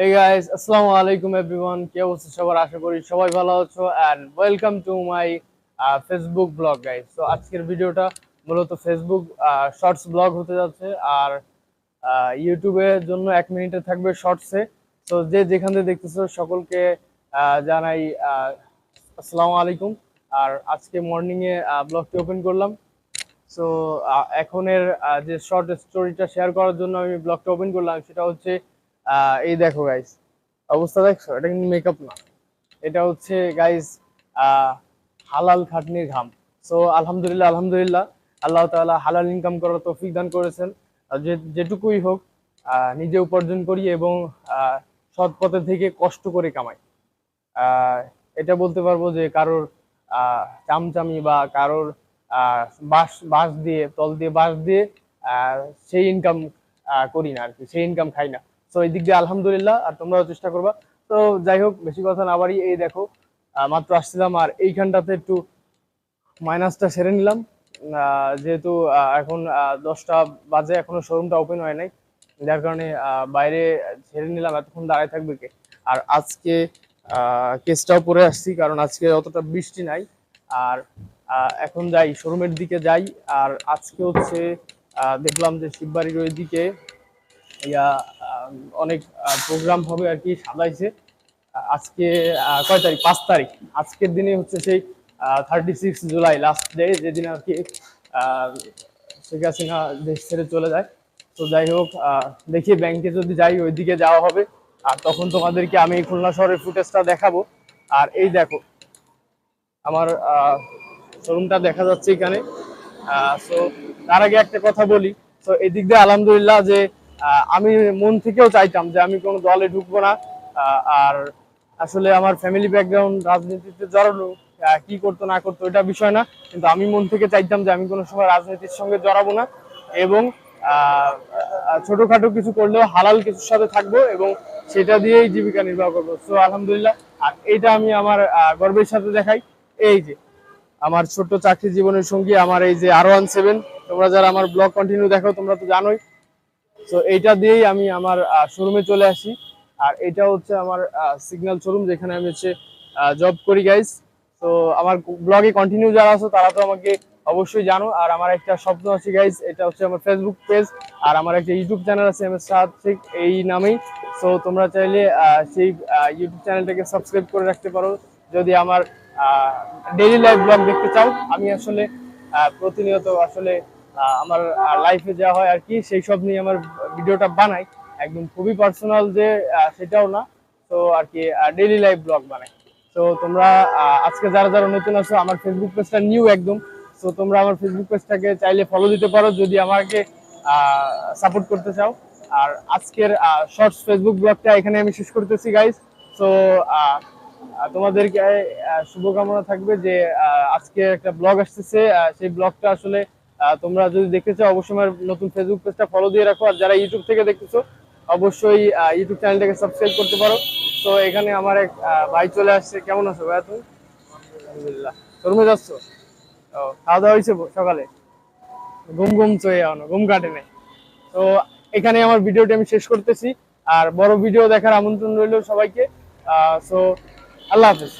Hey guys আসসালামু আলাইকুম everyone কে অবস্থা সবার? আশা করি সবাই ভালো আছো and welcome to my Facebook blog guys তো আজকের ভিডিওটা মূলত ফেসবুক শর্টস ব্লগ হতে যাচ্ছে আর ইউটিউবের জন্য এক মিনিটে থাকবে শর্টসে তো যে যেখান থেকে দেখতেছো সকলকে জানাই আসসালামু আলাইকুম আর আজকে মর্নিং এ ব্লগটি ওপেন করলাম। সো এখনের যে শর্ট স্টোরিটা শেয়ার করার জন্য আমি ব্লগটা ওপেন করলাম, সেটা হচ্ছে এই দেখো গাইস অবস্থা দেখছ? এটা কিন্তু মেকআপ না। এটা হচ্ছে গাইস হালাল খাটনির ঘাম। সো আলহামদুলিল্লাহ আলহামদুলিল্লাহ, আল্লাহ তাআলা হালাল ইনকাম করার তৌফিক দান করেছেন। যে, যেটুকুই হোক নিজে উপার্জন করি এবং সৎ পথে থেকে কষ্ট করে কামাই। এটা বলতে পারব যে কারোর চামচামি বা কারোর বাঁশ বাঁশ দিয়ে, তল দিয়ে বাঁশ দিয়ে সেই ইনকাম করি না আর কি, সেই ইনকাম খাই না। তো এই দিক দিয়ে আলহামদুলিল্লাহ, আর তোমরাও চেষ্টা করবা। তো, যাই হোক, বেশি কথা না বাড়ি এই দেখো মাত্র আসছিলাম, আর এইখানটাতে একটু মাইনাসটা সেরে নিলাম। যেহেতু এখন দশটা বাজে, এখনও শোরুমটা ওপেন হয় নাই। যার কারণে বাইরে ছেড়ে নিলাম, এতক্ষণ দাঁড়ায় থাকবে কে? আর আজকে কেসটাও পরে আসছি, কারণ আজকে অতটা বৃষ্টি নাই। আর এখন যাই শোরুমের দিকে যাই, আর আজকে হচ্ছে দেখলাম যে শিববাড়ির ওই দিকে ইয়া অনেক প্রোগ্রাম হবে আর কি সাজাইছে। আজকে কয় তারিখ? পাঁচ তারিখ। আজকের দিনে হচ্ছে সেই thirty six July last day যেদিন আর কি শেখ হাসিনা দেশ ছেড়ে চলে যায়। তো যাই হোক দেখি ব্যাংকে যদি যাই, ওইদিকে যাওয়া হবে। আর তখন তোমাদেরকে আমি খুলনা শহরের ফুটেজটা দেখাবো। আর এই দেখো, আমার শোরুমটা দেখা যাচ্ছে এখানে। সো তার আগে একটা কথা বলি। তো এদিক দিয়ে আলহামদুলিল্লাহ যে আমি মন থেকেও চাইতাম যে আমি কোনো দলে ঢুকবো না। আর আসলে আমার ফ্যামিলি ব্যাকগ্রাউন্ড রাজনীতিতে জড়ানো কি করতো না করতো এটা বিষয় না। কিন্তু আমি মন থেকে চাইতাম যে আমি কোনো সময় রাজনীতির সঙ্গে জড়াবো না এবং ছোটখাটো কিছু করলেও হালাল কিছুর সাথে থাকব এবং সেটা দিয়েই জীবিকা নির্বাহ করব। তো আলহামদুলিল্লাহ, আর এটা আমি আমার গর্বের সাথে দেখাই। এই যে, আমার ছোট্ট চাকরি জীবনের সঙ্গী, আমার এই যে আর ওয়ান সেভেন তোমরা যারা আমার ব্লগ কন্টিনিউ দেখো, তোমরা তো জানোই তো এইটা দিয়েই আমি আমার শোরুমে চলে আসি। আর এটা হচ্ছে আমার সিগন্যাল শোরুম যেখানে আমি হচ্ছে জব করি গাইস তো আমার ব্লগে কন্টিনিউ যারা আছো, তারা তো আমাকে অবশ্যই জানো। আর আমার একটা স্বপ্ন আছে গাইস এটা হচ্ছে আমার ফেসবুক পেজ আর আমার একটা ইউটিউব চ্যানেল আছে এম এস শেখ এই নামেই। সো তোমরা চাইলে সেই ইউটিউব চ্যানেলটাকে সাবস্ক্রাইব করে রাখতে পারো। যদি আমার ডেইলি লাইফ ব্লগ দেখতে চাও, আমি আসলে প্রতিনিয়ত আসলে আমার লাইফে যা হয় আর কি, সেই সব নিয়ে আমার ভিডিওটা বানাই। একদম খুবই পার্সোনাল যে সেটাও না। তো আর কি ডেইলি লাইফ ব্লগ বানাই। তো তোমরা আজকে যারা যারা নতুন আছো, আমার ফেসবুক পেজটা নিউ একদম। তো তোমরা আমার ফেসবুক পেজটাকে চাইলে ফলো দিতে পারো, যদি আমাকে সাপোর্ট করতে চাও। আর আজকের শর্টস ফেসবুক ব্লগটা এখানে আমি শেষ করতেছি গাইজ তো তোমাদেরকে শুভকামনা থাকবে যে আজকে একটা ব্লগ আসতেছে। সেই ব্লগটা আসলে তোমরা যদি দেখতে চাও, অবশ্যই আমার নতুন ফেসবুক পেজটা ফলো দিয়ে রাখো। আর যারা ইউটিউব থেকে দেখতেছো, অবশ্যই ইউটিউব চ্যানেলটাকে সাবস্ক্রাইব করতে পারো। তো এখানে আমার এক ভাই চলে আসছে। কেমন আছো ভাইয়া তুমি? আলহামদুলিল্লাহ। শোরুমে যাচ্ছ? ও খাওয়া দাওয়া হয়েছে সকালে? ঘুম ঘুম চয়ে এখনও, ঘুম কাটে নাই। তো এখানে আমার ভিডিওটি আমি শেষ করতেছি। আর বড় ভিডিও দেখার আমন্ত্রণ রইল সবাইকে। সো আল্লাহ হাফেজ।